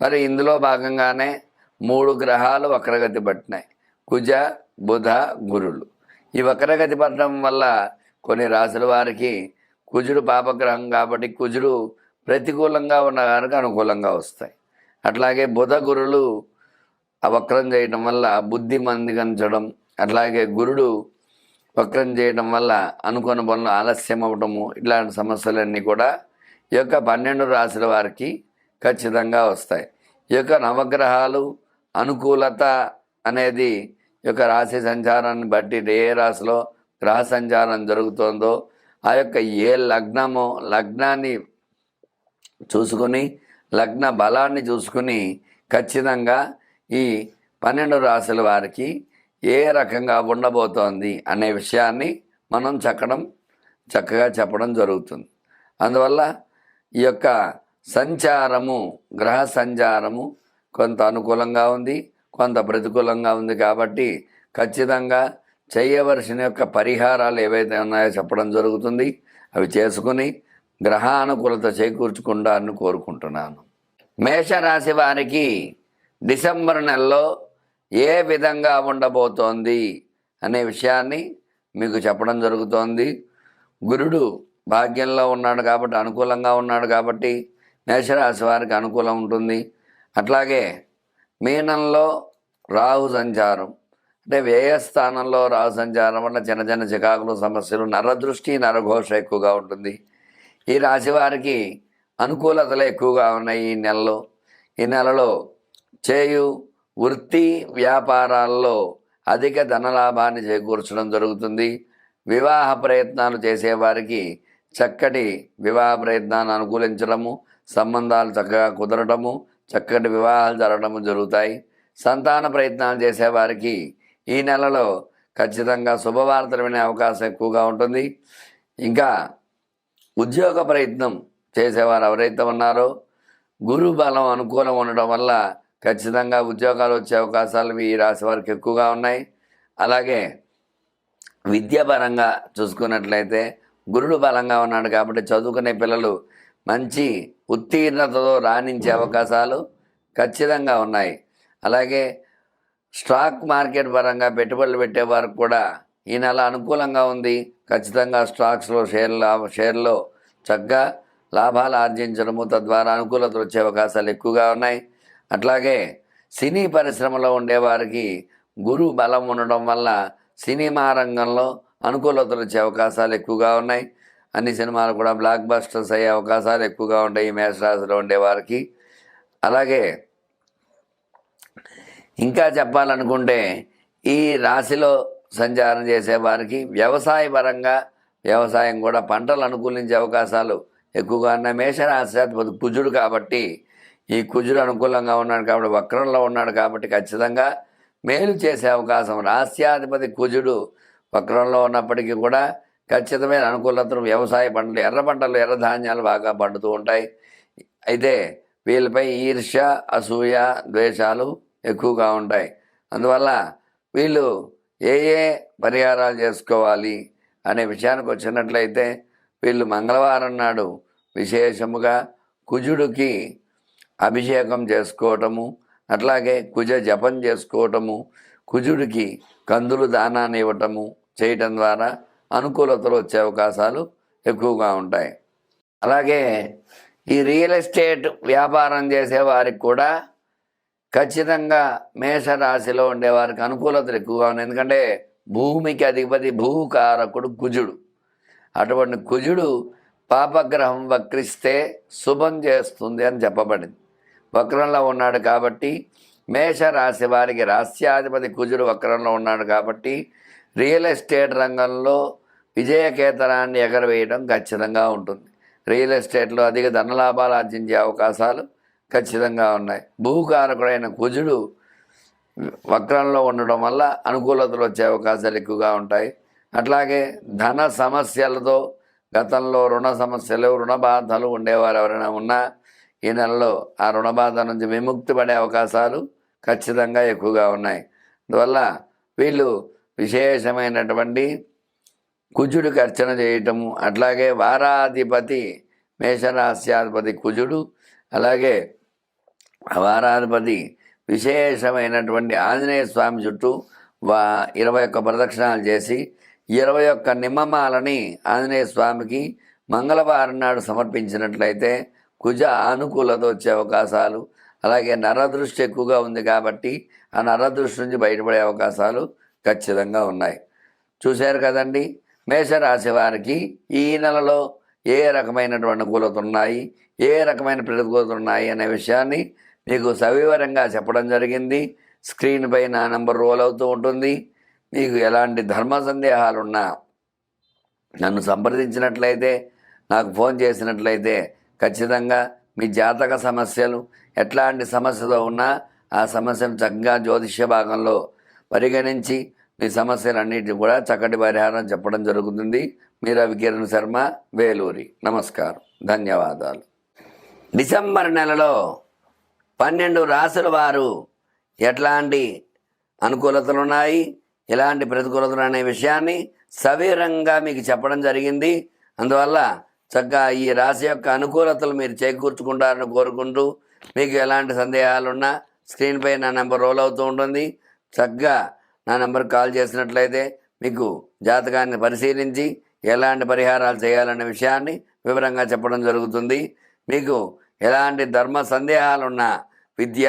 మరి ఇందులో భాగంగానే మూడు గ్రహాలు వక్రగతి పట్టినాయి. కుజ బుధ గురులు ఈ వక్రగతి పట్టడం వల్ల కొన్ని రాసుల వారికి కుజుడు పాపగ్రహం కాబట్టి కుజుడు ప్రతికూలంగా ఉన్న కనుక అనుకూలంగా వస్తాయి. అట్లాగే బుధ గురులు ఆ వక్రం చేయడం వల్ల బుద్ధి మందిగించడం అట్లాగే గురుడు వక్రం చేయడం వల్ల అనుకున్న పనులు ఆలస్యం అవ్వడము ఇట్లాంటి సమస్యలన్నీ కూడా ఈ యొక్క పన్నెండు రాశుల వారికి ఖచ్చితంగా వస్తాయి. ఈ యొక్క నవగ్రహాలు అనుకూలత అనేది ఈ యొక్క రాశి సంచారాన్ని బట్టి ఏ రాశిలో గ్రహ సంచారం జరుగుతుందో ఆ యొక్క ఏ లగ్నమో లగ్నాన్ని చూసుకుని లగ్న బలాన్ని చూసుకుని ఖచ్చితంగా ఈ పన్నెండు రాశుల వారికి ఏ రకంగా ఉండబోతోంది అనే విషయాన్ని మనం చక్కడం చక్కగా చెప్పడం జరుగుతుంది. అందువల్ల ఈ యొక్క సంచారము గ్రహ సంచారము కొంత అనుకూలంగా ఉంది కొంత ప్రతికూలంగా ఉంది కాబట్టి ఖచ్చితంగా చేయవలసిన యొక్క పరిహారాలు ఏవైతే ఉన్నాయో చెప్పడం జరుగుతుంది. అవి చేసుకుని గ్రహానుకూలత చేకూర్చుకుంటారని కోరుకుంటున్నాను. మేషరాశి వారికి డిసెంబర్ నెలలో ఏ విధంగా ఉండబోతోంది అనే విషయాన్ని మీకు చెప్పడం జరుగుతోంది. గురుడు భాగ్యంలో ఉన్నాడు కాబట్టి అనుకూలంగా ఉన్నాడు కాబట్టి మేషరాశి వారికి అనుకూలం ఉంటుంది. అట్లాగే మీనంలో రాహు సంచారం అంటే వ్యయస్థానంలో రాహు సంచారం వల్ల చిన్న చిన్న చికాకులు సమస్యలు నరదృష్టి నరఘోష ఎక్కువగా ఉంటుంది. ఈ రాశి వారికి అనుకూలతలు ఎక్కువగా ఉన్నాయి ఈ నెలలో. ఈ నెలలో చేయు వృత్తి వ్యాపారాల్లో అధిక ధనలాభాన్ని చేకూర్చడం జరుగుతుంది. వివాహ ప్రయత్నాలు చేసేవారికి చక్కటి వివాహ ప్రయత్నాన్ని అనుకూలించడము సంబంధాలు చక్కగా కుదరటము చక్కటి వివాహాలు జరగడము జరుగుతాయి. సంతాన ప్రయత్నాలు చేసేవారికి ఈ నెలలో ఖచ్చితంగా శుభవార్తలు వినే అవకాశం ఎక్కువగా ఉంటుంది. ఇంకా ఉద్యోగ ప్రయత్నం చేసేవారు ఎవరైతే ఉన్నారో గురు బలం అనుకూలం ఉండడం వల్ల ఖచ్చితంగా ఉద్యోగాలు వచ్చే అవకాశాలు ఈ రాశి వారికి ఎక్కువగా ఉన్నాయి. అలాగే విద్యాపరంగా చూసుకున్నట్లయితే గురుడు బలంగా ఉన్నాడు కాబట్టి చదువుకునే పిల్లలు మంచి ఉత్తీర్ణతతో రాణించే అవకాశాలు ఖచ్చితంగా ఉన్నాయి. అలాగే స్టాక్ మార్కెట్ పరంగా పెట్టుబడులు పెట్టే వారికి కూడా ఈ నెల అనుకూలంగా ఉంది. ఖచ్చితంగా స్టాక్స్లో షేర్ల షేర్లో చక్కగా లాభాలు ఆర్జించడము తద్వారా అనుకూలత వచ్చే అవకాశాలు ఎక్కువగా ఉన్నాయి. అట్లాగే సినీ పరిశ్రమలో ఉండేవారికి గురు బలం ఉండడం వల్ల సినిమా రంగంలో అనుకూలతలు వచ్చే అవకాశాలు ఎక్కువగా ఉన్నాయి. అన్ని సినిమాలు కూడా బ్లాక్ బస్టర్స్ అయ్యే అవకాశాలు ఎక్కువగా ఉంటాయి ఈ మేషరాశిలో ఉండేవారికి అలాగే ఇంకా చెప్పాలనుకుంటే ఈ రాశిలో సంచారం చేసేవారికి వ్యవసాయపరంగా వ్యవసాయ పరంగా వ్యవసాయం కూడా పంటలు అనుకూలించే అవకాశాలు ఎక్కువగా ఉన్నాయి. మేషరాశాధిపతి కుజుడు కాబట్టి ఈ కుజుడు అనుకూలంగా ఉన్నాడు కాబట్టి వక్రంలో ఉన్నాడు కాబట్టి ఖచ్చితంగా మేలు చేసే అవకాశం. రాస్యాధిపతి కుజుడు వక్రంలో ఉన్నప్పటికీ కూడా ఖచ్చితమైన అనుకూలతను వ్యవసాయ పంటలు ఎర్ర పంటలు ఎర్ర ధాన్యాలు బాగా పండుతూ ఉంటాయి. అయితే వీళ్ళపై ఈర్ష్య అసూయ ద్వేషాలు ఎక్కువగా ఉంటాయి. అందువల్ల వీళ్ళు ఏ ఏ పరిహారాలు చేసుకోవాలి అనే విషయానికి వచ్చినట్లయితే వీళ్ళు మంగళవారం నాడు విశేషముగా కుజుడికి అభిషేకం చేసుకోవటము అట్లాగే కుజ జపం చేసుకోవటము కుజుడికి కందులు దానాన్ని ఇవ్వటము చేయటం ద్వారా అనుకూలతలు వచ్చే అవకాశాలు ఎక్కువగా ఉంటాయి. అలాగే ఈ రియల్ ఎస్టేట్ వ్యాపారం చేసే వారికి కూడా ఖచ్చితంగా మేషరాశిలో ఉండేవారికి అనుకూలతలు ఎక్కువగా ఉన్నాయి. ఎందుకంటే భూమికి అధిపతి భూకారకుడు కుజుడు. అటువంటి కుజుడు పాపగ్రహం వక్రిస్తే శుభం చేస్తుంది అని చెప్పబడింది. వక్రంలో ఉన్నాడు కాబట్టి మేషరాశి వారికి రాస్యాధిపతి కుజుడు వక్రంలో ఉన్నాడు కాబట్టి రియల్ ఎస్టేట్ రంగంలో విజయకేతనాన్ని ఎగరవేయడం ఖచ్చితంగా ఉంటుంది. రియల్ ఎస్టేట్లో అధిక ధనలాభాలు ఆర్జించే అవకాశాలు ఖచ్చితంగా ఉన్నాయి. భూకారకుడైన కుజుడు వక్రంలో ఉండడం వల్ల అనుకూలతలు వచ్చే అవకాశాలు ఎక్కువగా ఉంటాయి. అట్లాగే ధన సమస్యలతో గతంలో రుణ సమస్యలు రుణ బాధలు ఉండేవారు ఎవరైనా ఉన్నా ఈ నెలలో ఆ రుణ బాధ నుంచి విముక్తి పడే అవకాశాలు ఖచ్చితంగా ఎక్కువగా ఉన్నాయి. అందువల్ల వీళ్ళు విశేషమైనటువంటి కుజుడికి అర్చన చేయటము. అట్లాగే వారాధిపతి మేషరాశ్యాధిపతి కుజుడు అలాగే వారాధిపతి విశేషమైనటువంటి ఆంజనేయ స్వామి చుట్టూ వా ఇరవై ఒక్క ప్రదక్షిణాలు చేసి ఇరవై ఒక్క నిమ్మమాలని ఆంజనేయ స్వామికి మంగళవారం నాడు సమర్పించినట్లయితే కుజ ఆనుకూలత వచ్చే అవకాశాలు అలాగే నరదృష్టి ఎక్కువగా ఉంది కాబట్టి ఆ నరదృష్టి నుంచి బయటపడే అవకాశాలు ఖచ్చితంగా ఉన్నాయి. చూశారు కదండి? మేషరాశి వారికి ఈ నెలలో ఏ రకమైనటువంటి అనుకూలత ఉన్నాయి ఏ రకమైన ప్రతికూలత ఉన్నాయి అనే విషయాన్ని మీకు సవివరంగా చెప్పడం జరిగింది. స్క్రీన్ పైన నంబర్ రోల్ అవుతూ ఉంటుంది. మీకు ఎలాంటి ధర్మ సందేహాలున్నా నన్ను సంప్రదించినట్లయితే నాకు ఫోన్ చేసినట్లయితే ఖచ్చితంగా మీ జాతక సమస్యలు ఎట్లాంటి సమస్యతో ఉన్నా ఆ సమస్యను చక్కగా జ్యోతిష్య భాగంలో పరిగణించి మీ సమస్యలన్నింటినీ కూడా చక్కటి పరిహారం చెప్పడం జరుగుతుంది. మీ రవికిరణ్ శర్మ వేలూరి. నమస్కారం. ధన్యవాదాలు. డిసెంబర్ నెలలో పన్నెండు రాసుల వారు ఎట్లాంటి అనుకూలతలు ఉన్నాయి? ఎలాంటి ప్రతికూలతలు అనే విషయాన్ని సవీరంగా మీకు చెప్పడం జరిగింది. అందువల్ల చక్కగా ఈ రాశి యొక్క అనుకూలతలు మీరు చేకూర్చుకుంటారని కోరుకుంటూ మీకు ఎలాంటి సందేహాలున్నా స్క్రీన్పై నా నెంబర్ రోల్ అవుతూ ఉంటుంది. చక్కగా నా నెంబర్ కాల్ చేసినట్లయితే మీకు జాతకాన్ని పరిశీలించి ఎలాంటి పరిహారాలు చేయాలనే విషయాన్ని వివరంగా చెప్పడం జరుగుతుంది. మీకు ఎలాంటి ధర్మ సందేహాలున్నా విద్య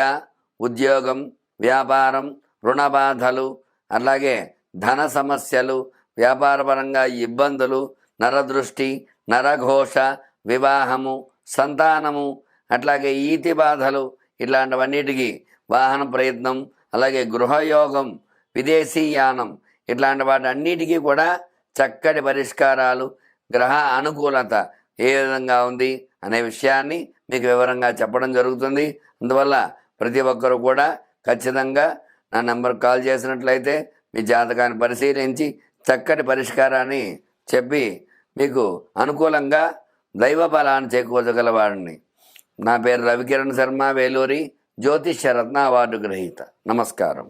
ఉద్యోగం వ్యాపారం రుణ బాధలు అలాగే ధన సమస్యలు వ్యాపారపరంగా ఇబ్బందులు నరదృష్టి నరఘోష వివాహము సంతానము అట్లాగే ఈతి బాధలు ఇట్లాంటివన్నిటికీ వాహన ప్రయత్నం అలాగే గృహయోగం విదేశీయానం ఇట్లాంటి వాటి అన్నిటికీ కూడా చక్కటి పరిష్కారాలు గ్రహ అనుకూలత ఏ విధంగా ఉంది అనే విషయాన్ని మీకు వివరంగా చెప్పడం జరుగుతుంది. అందువల్ల ప్రతి ఒక్కరు కూడా ఖచ్చితంగా నా నెంబర్ కాల్ చేసినట్లయితే మీ జాతకాన్ని పరిశీలించి చక్కటి పరిష్కారాన్ని చెప్పి మీకు అనుకూలంగా దైవ బలాన్ని చేకూర్చగలవాడిని నా పేరు రవికిరణ్ శర్మ వేలూరి జ్యోతిష్య రత్న అవార్డు గ్రహీత. నమస్కారం.